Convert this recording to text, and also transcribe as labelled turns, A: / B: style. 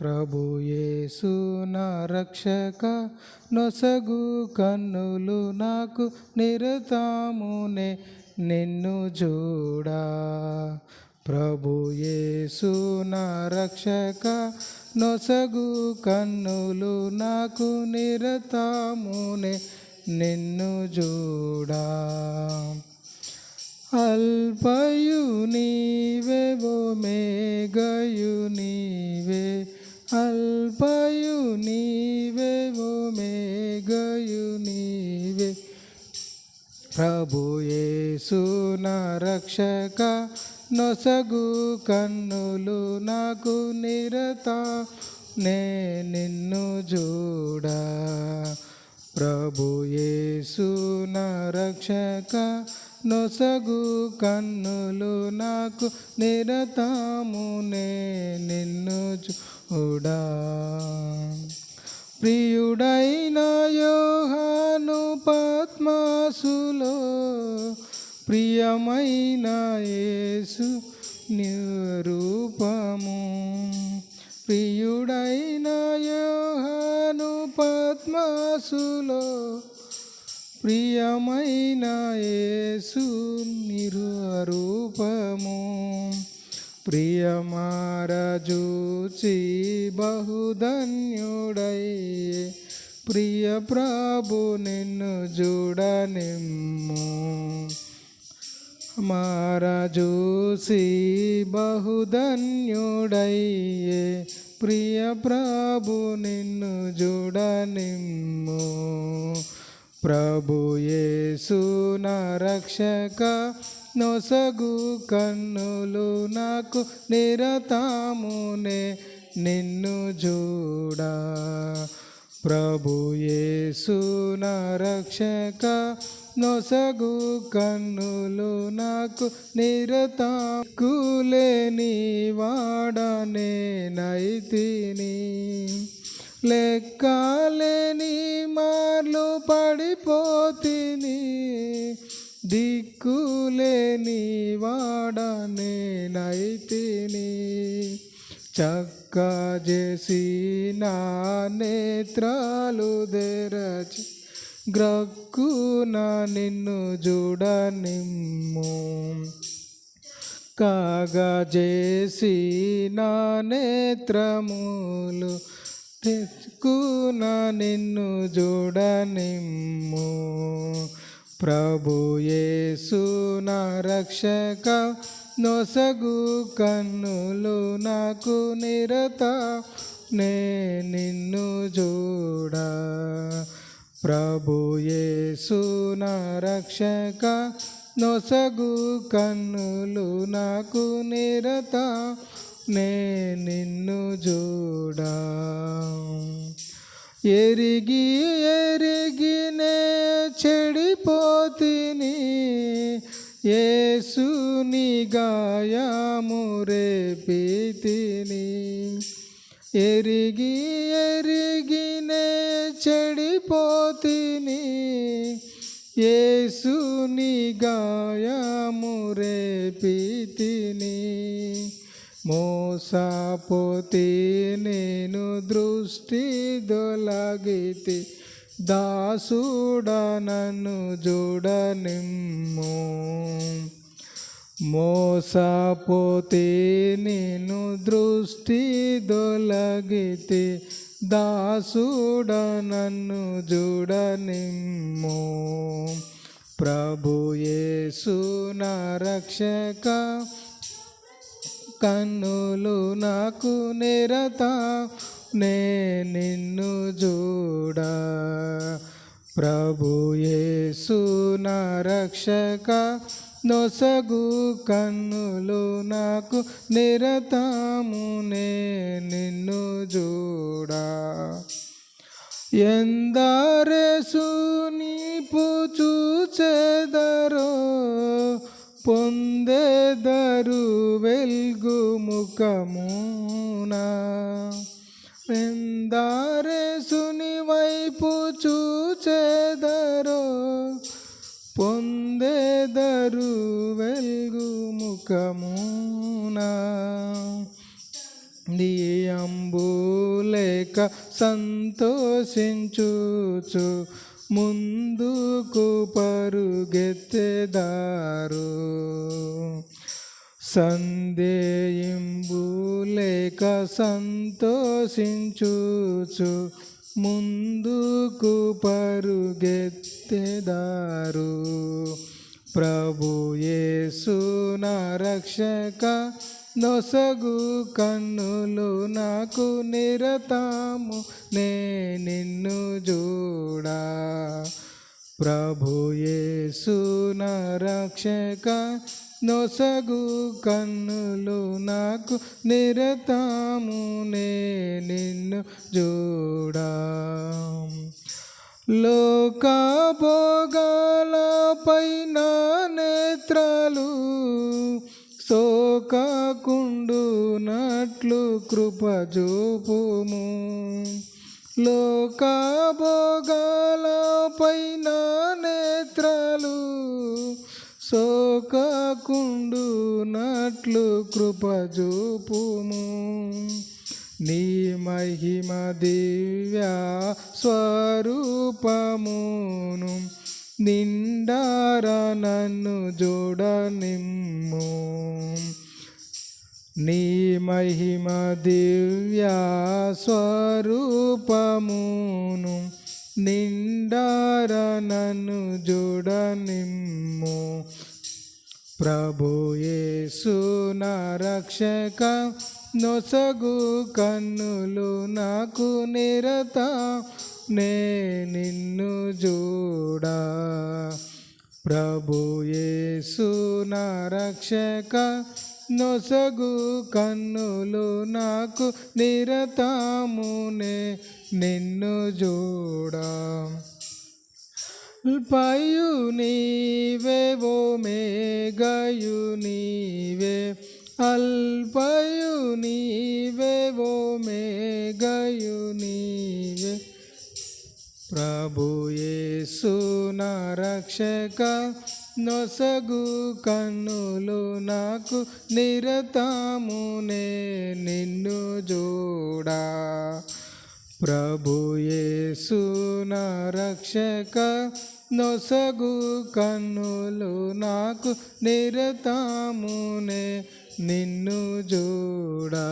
A: ప్రభు యేసు నా రక్షక నొసగు కన్నులు నాకు నిరతామునే నిన్ను చూడా. ప్రభు యేసు నా రక్షక నొసగు కన్నులు నాకు నిరతామునే నిన్ను చూడా. అల్పయు నీవే ఓ మేఘయు నీవే అల్పయు నీవే ఓ మేఘయు నీవే. ప్రభు యేసు రక్షక నొసగు కన్నులు నాకు నిరత నే నిన్ను చూడ ప్రభు యేసు రక్షక నొసగు కన్నులు నాకు నిరతమునే నిన్ను చూడా. ప్రియుడైన యోహాను పద్మాసులో ప్రియమైన యేసు నిరూపము. ప్రియుడైన యోహాను పద్మాసులో ప్రియమైన యేసు నిరూపము ప్రియమారజూచి బహుధన్యుడై. ప్రియ ప్రభు నిన్ను చూడనిమ్ము మారజూసి బహుధన్యుడయ్యే ప్రియ ప్రభు నిన్ను చూడనిమ్ము ప్రభుయేసు రక్షక నొసగు కన్నులు నాకు నిరతామునే నిన్ను చూడా ప్రభుయేసు రక్షక నొసగు కన్నులు నాకు నిరత కులేని వాడనే నైతిని. లెక్కలేని మార్లు పడిపోతిని దిక్కులేని వాడనే నైతిని చక్క చేసి నా నేత్రాలు తెరచి గ్రక్కున నిన్ను చూడనిమ్ము కాగా చేసి నా నేత్రములు తెచ్చుకున నిన్ను చూడనిమ్ము ప్రభు యేసు నా రక్షక నొసగు కన్నులు నాకు నిరత. నే నిన్ను చూడ ప్రభు యేసు నా రక్షక నొసగు కన్నులు నాకు నిరత. నే నిన్ను చూడా ఎరిగి ఎరిగి నే చెడిపోతిని ఏసుని గాయము రేపితిని. ఎరిగి ఎరిగినే చెడిపోతిని ఏసుని గాయము రేపితిని. మోసపోతే నేను దృష్టి దొలగితే దాసుడా నన్ను చూడనిమ్ము మోసపోతే నేను దృష్టి దొలగితే దాసుడ నన్ను చూడనిమ్ము ప్రభు యేసు నా రక్షక కన్నులు నాకు నిరత నే నిన్ను చూడ ప్రభు యేసు నా రక్షక నొసగు కన్నులు నాకు నిరతమునే నిన్ను చూడా ఎందరేసు నీపు ముఖమున వెందారే సుని వైపు చూచేదరో పొందేదరు వెల్గు ముఖమునా. నీ అంబు లేక సంతోషించుచు ముందుకు పరుగెత్తెదారు. సందేయింబులేక సంతోషించుచు ముందుకు పరుగెత్తెదారు. ప్రభు యేసు రక్షక నొసగు కన్నులు నాకు నిరతాము నే నిన్ను చూడా ప్రభు యేసు రక్షక నొసగు కన్నులు నాకు నిరతాము నే నిన్ను చూడా. లోక భోగాల పైన నేత్రాలు సోకాకుండునట్లు కృప చూపుము. లోక భోగాల సోకాకుండునట్లు కృప చూపుము. నీ మహిమ దివ్య స్వరూపమును నిండార నన్ను జోడనిమ్ము. నీ మహిమ దివ్య స్వరూపమును నిండార నన్ను జోడనిమ్ము. ప్రభు నా రక్షక నొసగు కన్నులు నాకు నిరత. నే నిన్ను చూడా ప్రభుయేసు నా రక్షక నొసగు కన్నులు నాకు నిరతామునే నిన్ను జూ అల్పయు నీవే ఓ మేఘయు నీవే. అల్పయు నీవే ఓ మేఘయు నీవే. ప్రభు రక్షక నొసగు కన్నులు నాకు నిరతామునే నిన్ను జోడా. ప్రభు యేసు నా రక్షక నొసగు కన్నులు నాకు నిరతామునే నిన్ను చూడా